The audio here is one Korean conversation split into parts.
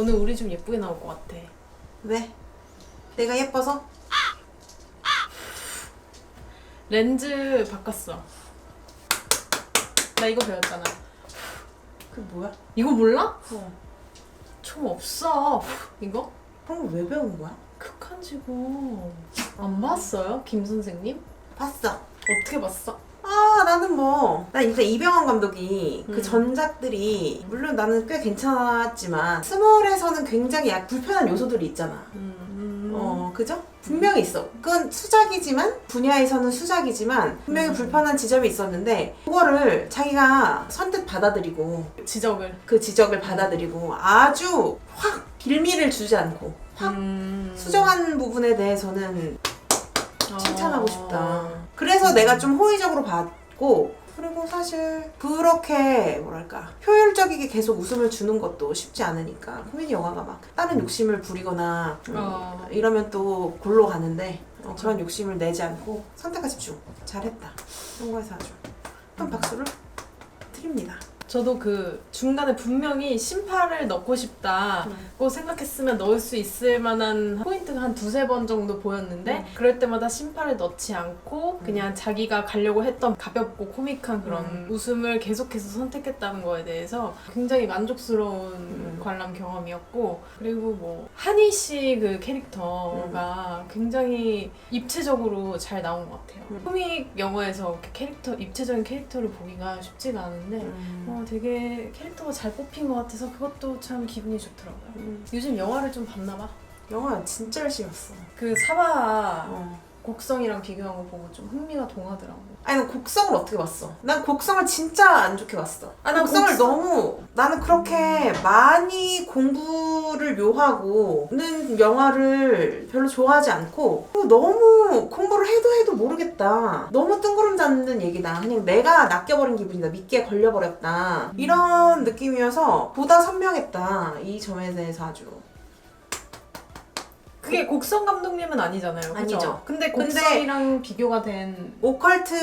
오늘 우리 좀 예쁘게 나올 것 같아. 왜? 내가 예뻐서? 렌즈 바꿨어. 나 이거 배웠잖아. 그 뭐야? 이거 몰라? 어. 총 없어. 이거? 한국 왜 배운 거야? 극한지고 안 봤어요, 김 선생님? 봤어. 어떻게 봤어? 아 나는 뭐, 나 일단 이병헌 감독이 음. 그 전작들이 물론 나는 꽤 괜찮았지만 스몰에서는 굉장히 약 불편한 요소들이 있잖아. 음, 어, 그죠? 분명히 있어. 그건 수작이지만 분야에서는 수작이지만 분명히 음. 불편한 지점이 있었는데 그거를 자기가 선뜻 받아들이고 지적을. 그 지적을 받아들이고 아주 확 빌미를 주지 않고 확 음. 수정한 부분에 대해서는 칭찬하고 어. 싶다. 그래서 내가 좀 호의적으로 봤 고 그리고 사실 그렇게 뭐랄까 효율적이게 계속 웃음을 주는 것도 쉽지 않으니까 코미디 영화가 막 다른 욕심을 부리거나 음, 어. 이러면 또 골로 가는데 어, 그런 욕심을 내지 않고 선택과 집중 잘했다. 성과에서 아주 한 박수를 드립니다. 저도 그 중간에 분명히 심파를 넣고 싶다고 생각했으면 넣을 수 있을 만한 포인트가 한 두세 번 정도 보였는데 음. 그럴 때마다 심파를 넣지 않고 그냥 자기가 가려고 했던 가볍고 코믹한 그런 음. 웃음을 계속해서 선택했다는 거에 대해서 굉장히 만족스러운 음. 관람 경험이었고 그리고 뭐 한희 씨 그 캐릭터가 굉장히 입체적으로 잘 나온 것 같아요. 음. 코믹 영화에서 캐릭터 입체적인 캐릭터를 보기가 쉽지가 않은데 음. 어, 되게 캐릭터가 잘 뽑힌 것 같아서 그것도 참 기분이 좋더라고요. 음. 요즘 영화를 좀 봤나 봐. 영화 진짜 열심히 봤어. 그 사바 어. 곡성이랑 비교한 거 보고 좀 흥미가 동하더라고. 아니 난 곡성을 어떻게 봤어? 난 곡성을 진짜 안 좋게 봤어. 아, 난 곡성을 곡성- 너무 나는 그렇게 많이 공부를 묘하고는 영화를 별로 좋아하지 않고 너무 공부를 해도 해도 모르겠다. 너무 뜬구름 잡는 얘기다. 그냥 내가 낚여버린 기분이다. 미끼에 걸려버렸다. 이런 느낌이어서 보다 선명했다. 이 점에 대해서 아주. 그게 곡성 감독님은 아니잖아요. 그죠? 아니죠. 근데 근데- 곡성이랑 비교가 된 오컬트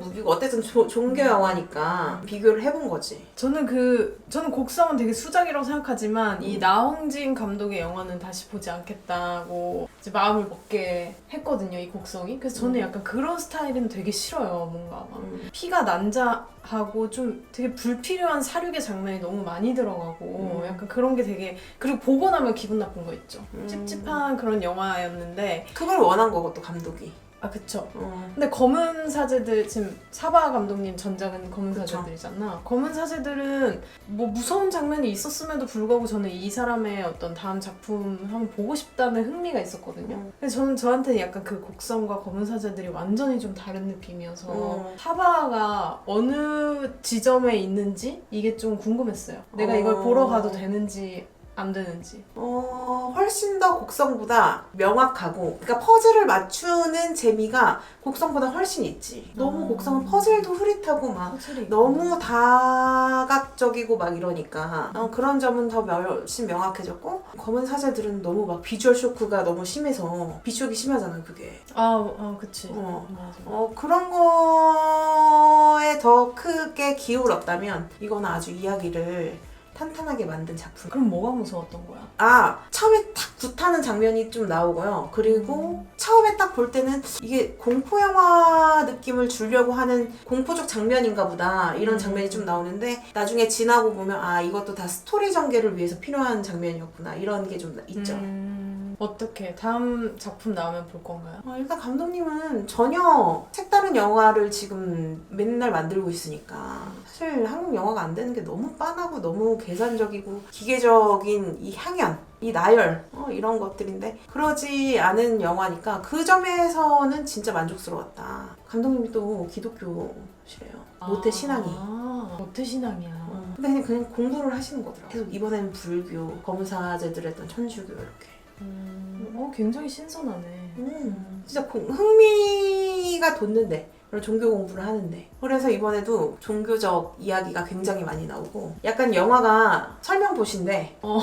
무비가 어쨌든 조- 종교 영화니까 비교를 해본 거지. 저는 그 저는 곡성은 되게 수작이라고 생각하지만 이 음. 나홍진 감독의 영화는 다시 보지 않겠다고 이제 마음을 먹게 했거든요. 이 곡성이. 그래서 저는 음. 약간 그런 스타일은 되게 싫어요. 뭔가 막 음. 피가 난자하고 좀 되게 불필요한 사륙의 장면이 너무 많이 들어가고 음. 약간 그런 게 되게 그리고 보고 나면 기분 나쁜 거 있죠. 음. 찝 찝한 그런 영화였는데 그걸 원한 거고 또 감독이. 아 그쵸. 어. 근데 검은 사제들 지금 사바 감독님 전작은 검은 그쵸. 사제들이잖아. 검은 사제들은 뭐 무서운 장면이 있었음에도 불구하고 저는 이 사람의 어떤 다음 작품 한번 보고 싶다는 흥미가 있었거든요. 음. 근데 저는 저한테 약간 그 곡성과 검은 사제들이 완전히 좀 다른 느낌이어서 음. 사바가 어느 지점에 있는지 이게 좀 궁금했어요. 내가 이걸 어. 보러 가도 되는지 안 되는지. 어, 훨씬 더 곡성보다 명확하고, 그러니까 퍼즐을 맞추는 재미가 곡성보다 훨씬 있지. 너무 음. 곡성은 퍼즐도 흐릿하고 막 확실히 너무 다각적이고 막 이러니까 어, 그런 점은 더 훨씬 명확해졌고 검은 사제들은 너무 막 비주얼 쇼크가 너무 심해서 비쇼이 심하잖아 그게. 아, 아 그치. 어. 맞아. 어 그런 거에 더 크게 기울었다면 이거는 아주 이야기를 탄탄하게 만든 작품. 그럼 뭐가 무서웠던 거야? 아 처음에 탁 불타는 장면이 좀 나오고요. 그리고 처음에 딱 볼 때는 이게 공포 영화 느낌을 주려고 하는 공포적 장면인가 보다 이런 음. 장면이 좀 나오는데 나중에 지나고 보면 아 이것도 다 스토리 전개를 위해서 필요한 장면이었구나 이런 게 좀 있죠. 음, 어떻게 다음 작품 나오면 볼 건가요? 어, 일단 감독님은 전혀 색다른 영화를 지금 맨날 만들고 있으니까 사실 한국 영화가 안 되는 게 너무 빤하고 너무 계산적이고 기계적인 이 향연, 이 나열 어, 이런 것들인데 그러지 않은 영화니까 그 점에서는 진짜 만족스러웠다. 감독님이 또 기독교시래요. 모태 신앙이. 아, 모태 신앙이야. 어, 근데 그냥, 그냥 공부를 하시는 거더라고. 계속 이번에는 불교, 검사제들 했던 천주교 이렇게. 음, 어, 굉장히 신선하네. 음, 진짜 공- 흥미가 돋는데 그런 종교 공부를 하는데 그래서 이번에도 종교적 이야기가 굉장히 많이 나오고 약간 영화가 설명 보신데 어,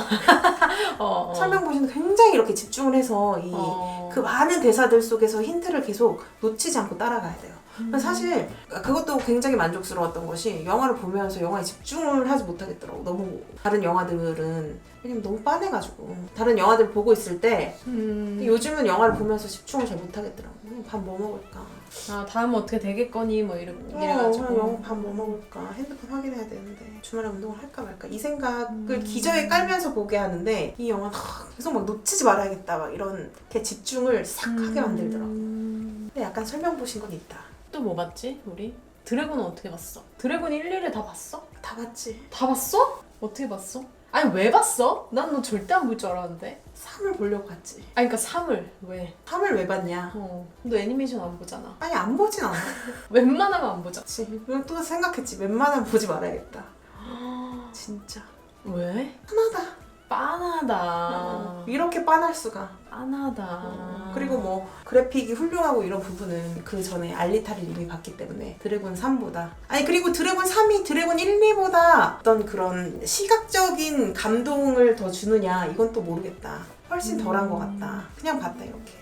어. 설명 보신 굉장히 이렇게 집중을 해서 이 그 어. 많은 대사들 속에서 힌트를 계속 놓치지 않고 따라가야 돼요. 근데 사실 그것도 굉장히 만족스러웠던 것이 영화를 보면서 영화에 집중을 하지 못하겠더라고. 너무 다른 영화들은 왜냐면 너무 빤해가지고 다른 영화들 보고 있을 때 음. 요즘은 영화를 보면서 집중을 잘 못하겠더라고. 밥 뭐 먹을까? 아 다음 어떻게 되겠거니 뭐 이래, 어, 이래가지고 영화 밥뭐 먹을까? 핸드폰 확인해야 되는데 주말에 운동을 할까 말까 이 생각을 음. 기저에 깔면서 보게 하는데 이 영화는 하, 계속 막 놓치지 말아야겠다 막 이런 게 집중을 싹 하게 만들더라고. 음. 근데 약간 설명 보신 건 있다. 또 뭐 봤지 우리? 드래곤은 어떻게 봤어? 드래곤 1, 2를 다 봤어? 다 봤지. 다 봤어? 어떻게 봤어? 아니 왜 봤어? 난 너 절대 안 볼 줄 알았는데 3을 보려고 갔지. 아니 그니까 3을 왜? 3을 왜 봤냐? 어. 너 애니메이션 안 보잖아 아니 안 보진 않아. 웬만하면 안 보잖아. 그리고 또 생각했지. 웬만하면 보지 말아야겠다. 진짜. 왜? 하나다. 빤하다. 어, 이렇게 빤할 수가. 빤하다. 어, 그리고 뭐 그래픽이 훌륭하고 이런 부분은 그 전에 알리타를 이미 봤기 때문에 드래곤 3보다. 아니 그리고 드래곤 3이 드래곤 1, 2보다 어떤 그런 시각적인 감동을 더 주느냐 이건 또 모르겠다. 훨씬 덜한 것 같다. 그냥 봤다 이렇게.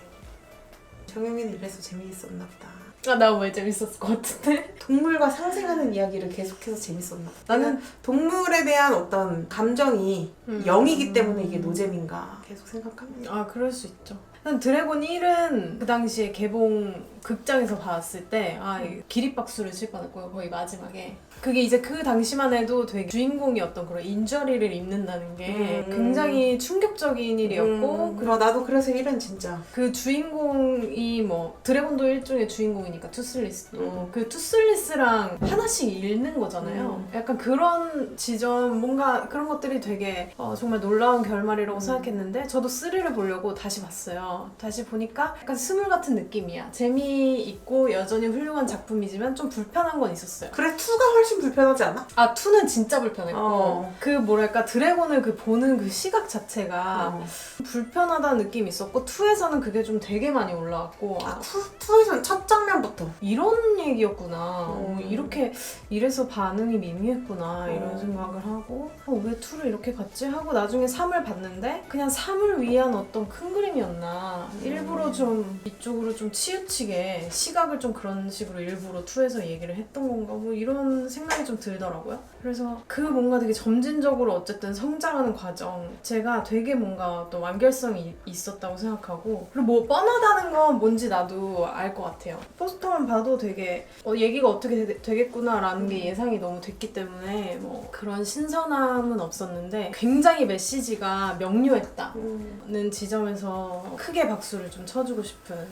정영이는 이래서 재미있었나 보다 아, 나 왜 재밌었을 것 같은데? 동물과 상생하는 이야기를 계속해서 재밌었나 나는- 나는 동물에 대한 어떤 감정이 음. 0이기 때문에 이게 노잼인가 계속 생각합니다 아 그럴 수 있죠. 난 드래곤 1은 그 당시에 개봉 극장에서 봤을 때, 아, 이 기립박수를 칠 뻔했고요, 거의 마지막에. 그게 이제 그 당시만 해도 되게 주인공이 어떤 그런 인저리를 입는다는 게 음. 굉장히 충격적인 일이었고, 음, 그럼 나도 그래서 1은 진짜 그 주인공이 뭐, 드래곤도 일종의 주인공이니까, 투슬리스도. 음. 그 투슬리스랑 하나씩 읽는 거잖아요. 음. 약간 그런 지점, 뭔가 그런 것들이 되게 어, 정말 놀라운 결말이라고 음. 생각했는데, 저도 3를 보려고 다시 봤어요. 다시 보니까 약간 스물 같은 느낌이야. 재미있고 여전히 훌륭한 작품이지만 좀 불편한 건 있었어요. 그래 2가 훨씬 불편하지 않아? 아, 2는 진짜 불편했고, 어. 그 뭐랄까, 드래곤을 그 보는 그 시각 자체가 어. 불편하다는 느낌이 있었고, 2에서는 그게 좀 되게 많이 올라왔고, 아 2, 2에서는 첫 장면부터 이런 얘기였구나. 어, 음. 이렇게 이래서 반응이 미미했구나 이런 음. 생각을 하고 어, 왜 2를 이렇게 갔지 하고 나중에 3을 봤는데 그냥 3을 위한 어떤 큰 그림이었나 음. 일부러 좀 이쪽으로 좀 치우치게 시각을 좀 그런 식으로 일부러 2에서 얘기를 했던 건가 뭐 이런 생각이 좀 들더라고요. 그래서 그 뭔가 되게 점진적으로 어쨌든 성장하는 과정 제가 되게 뭔가 또 완결성이 있었다고 생각하고 그리고 뭐 뻔하다는 건 뭔지 나도 알 것 같아요. 포스터만 봐도 되게 어, 얘기가 어떻게 되, 겠구나라는 게 예상이 너무 됐기 때문에 뭐 그런 신선함은 없었는데 굉장히 메시지가 명료했다는 음. 지점에서 크게 박수를 좀 쳐주고 싶은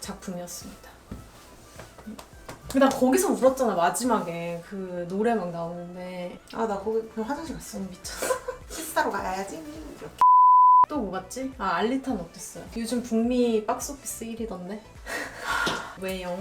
작품이었습니다. 나 거기서 울었잖아 마지막에 그 노래 막 나오는데 아 나 거기 그냥 화장실 갔어 너무 미쳤어. 키스하러 가야지 이렇게. 또 뭐 봤지? 아 알리탄 어땠어요? 요즘 북미 박스오피스 1위던데? 왜요?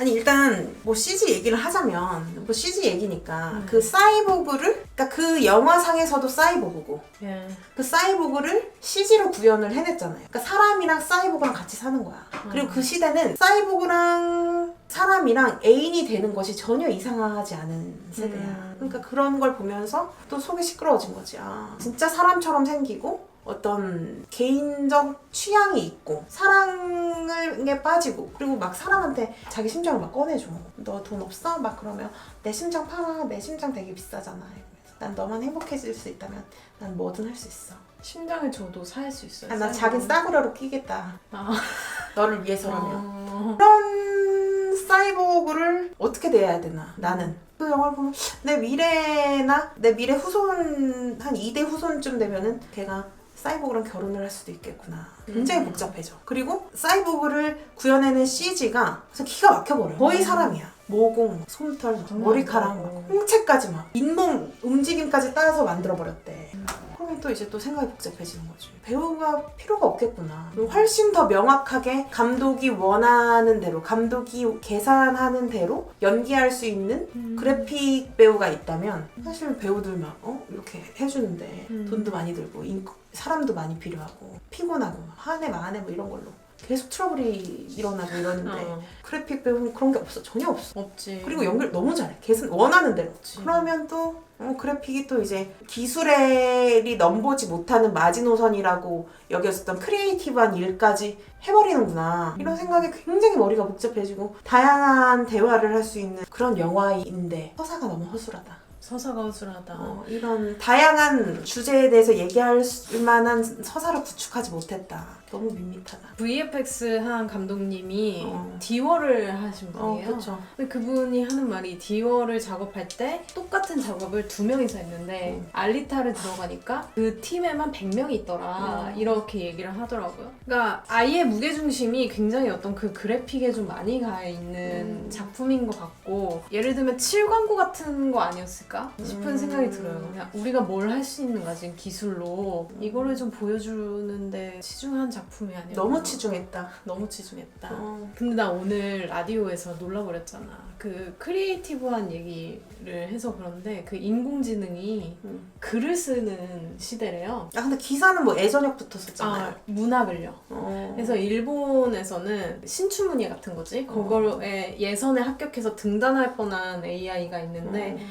아니 일단 뭐 CG 얘기를 하자면 뭐 CG 얘기니까 음. 그 사이보그를 그러니까 그 영화상에서도 사이보그고 예. 그 사이보그를 CG로 구현을 해냈잖아요. 그러니까 사람이랑 사이보그랑 같이 사는 거야. 그리고 그 시대는 사이보그랑 사람이랑 애인이 되는 것이 전혀 이상하지 않은 세대야. 음. 그러니까 그런 걸 보면서 또 속이 시끄러워진 거지. 아, 진짜 사람처럼 생기고 어떤 개인적 취향이 있고 사랑에 빠지고 그리고 막 사람한테 자기 심장을 막 꺼내줘. 너 돈 없어? 막 그러면 내 심장 팔아. 내 심장 되게 비싸잖아. 이러면서. 난 너만 행복해질 수 있다면 난 뭐든 할 수 있어. 심장을 줘도 살 수 있어요. 아, 난 사이버는. 자긴 싸구려로 끼겠다. 아. 너를 위해서라면. 어. 그런 사이보그를 어떻게 대해야 되나 나는 그 영화를 보면 내 미래나 내 미래 후손 한 2대 후손쯤 되면은 걔가 사이보그랑 결혼을 할 수도 있겠구나 굉장히 음. 복잡해져 그리고 사이보그를 구현해낸 CG가 그래서 기가 막혀버려 거의 사람이야 모공, 솜털, 머리카락. 막 홍채까지 막 잇몸 움직임까지 따서 만들어버렸대 그러면 또 이제 또 생각이 복잡해지는 거지. 배우가 필요가 없겠구나. 훨씬 더 명확하게 감독이 원하는 대로, 감독이 계산하는 대로 연기할 수 있는 음. 그래픽 배우가 있다면 사실 배우들 막 어? 이렇게 해주는데 음. 돈도 많이 들고 인- 사람도 많이 필요하고 피곤하고 막 한해 만해 뭐 이런 걸로 계속 트러블이 일어나고 이러는데 어, 그래픽 배우는 그런 게 없어 전혀 없어. 없지. 그리고 연결 너무 잘해. 계속 원하는 대로. 없지. 그러면 또 어, 그래픽이 또 이제 기술엘이 넘보지 못하는 마지노선이라고 여겼었던 크리에이티브한 일까지 해버리는구나 이런 생각에 굉장히 머리가 복잡해지고 다양한 대화를 할 수 있는 그런 영화인데 서사가 너무 허술하다 서사가 허술하다. 어, 이런 다양한 주제에 대해서 얘기할 만한 서사를 구축하지 못했다 너무 밋밋하다 VFX 한 감독님이 어. 디워를 하신 어 분이에요. 그렇죠 근데 그분이 하는 말이 디워를 작업할 때 똑같은 작업을 두 명이서 했는데 음. 알리타를 들어가니까 그 팀에만 100명이 있더라 음. 이렇게 얘기를 하더라고요. 그러니까 아예 무게중심이 굉장히 어떤 그 그래픽에 좀 많이 가 있는 음. 작품인 것 같고 예를 들면 7광고 같은 거 아니었을까 싶은 음. 생각이 들어요. 그냥 우리가 뭘 할 수 있는가 지금 기술로 음. 이거를 좀 보여주는데 치중한 작품이 아니라 너무 치중했다 너무 치중했다. 어. 근데 나 오늘 라디오에서 놀라버렸잖아. 그 크리에이티브한 얘기를 해서 그런데 그 인공지능이 음. 글을 쓰는 시대래요. 야 근데 기사는 뭐 예전역부터 썼잖아요 아, 문학을요. 어. 그래서 일본에서는 신춘문예 같은 거지. 그거에 예선에 합격해서 등단할 뻔한 AI가 있는데 음.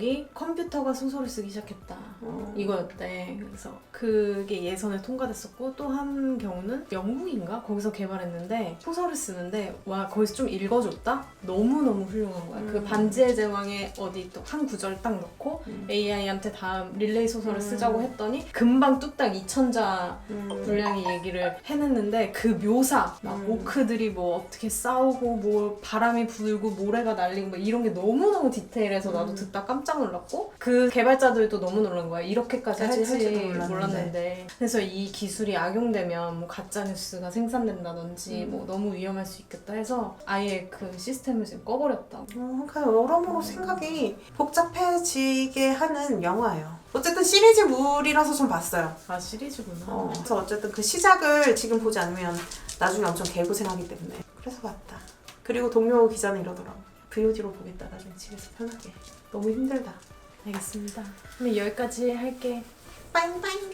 제목이 컴퓨터가 소설을 쓰기 시작했다. 어. 이거였대. 그래서 그게 예선에 통과됐었고 또 한 경우는 영국인가 거기서 개발했는데 소설을 쓰는데 와 거기서 좀 읽어줬다. 너무 너무 훌륭한 거야. 그 음. 반지의 제왕에 어디 또 한 구절 딱 넣고 음. AI한테 다음 릴레이 소설을 음. 쓰자고 했더니 금방 뚝딱 2천자 음. 분량의 얘기를 해냈는데 그 묘사 막 음. 오크들이 뭐 어떻게 싸우고 뭐 바람이 불고 모래가 날리고 뭐 이런 게 너무너무 디테일해서 나도 음. 듣다 깜짝 놀랐고 그 개발자들도 너무 놀란 거야 이렇게까지 할지 할지 몰랐는데. 몰랐는데 그래서 이 기술이 악용되면 뭐 가짜 뉴스가 생산된다든지 음. 뭐 너무 위험할 수 있겠다 해서 아예 그 시스템을 지금 꺼버렸다고 어, 그러니까 여러모로 생각이 복잡해지게 하는 영화예요. 어쨌든 시리즈물이라서 좀 봤어요. 아 시리즈구나 어, 그래서 어쨌든 그 시작을 지금 보지 않으면 나중에 엄청 개고생하기 때문에 그래서 봤다. 그리고 동료 기자는 이러더라고. VOD로 보겠다. 나중에 집에서 편하게. 너무 힘들다. 알겠습니다 그럼 여기까지 할게 빠잉빠잉.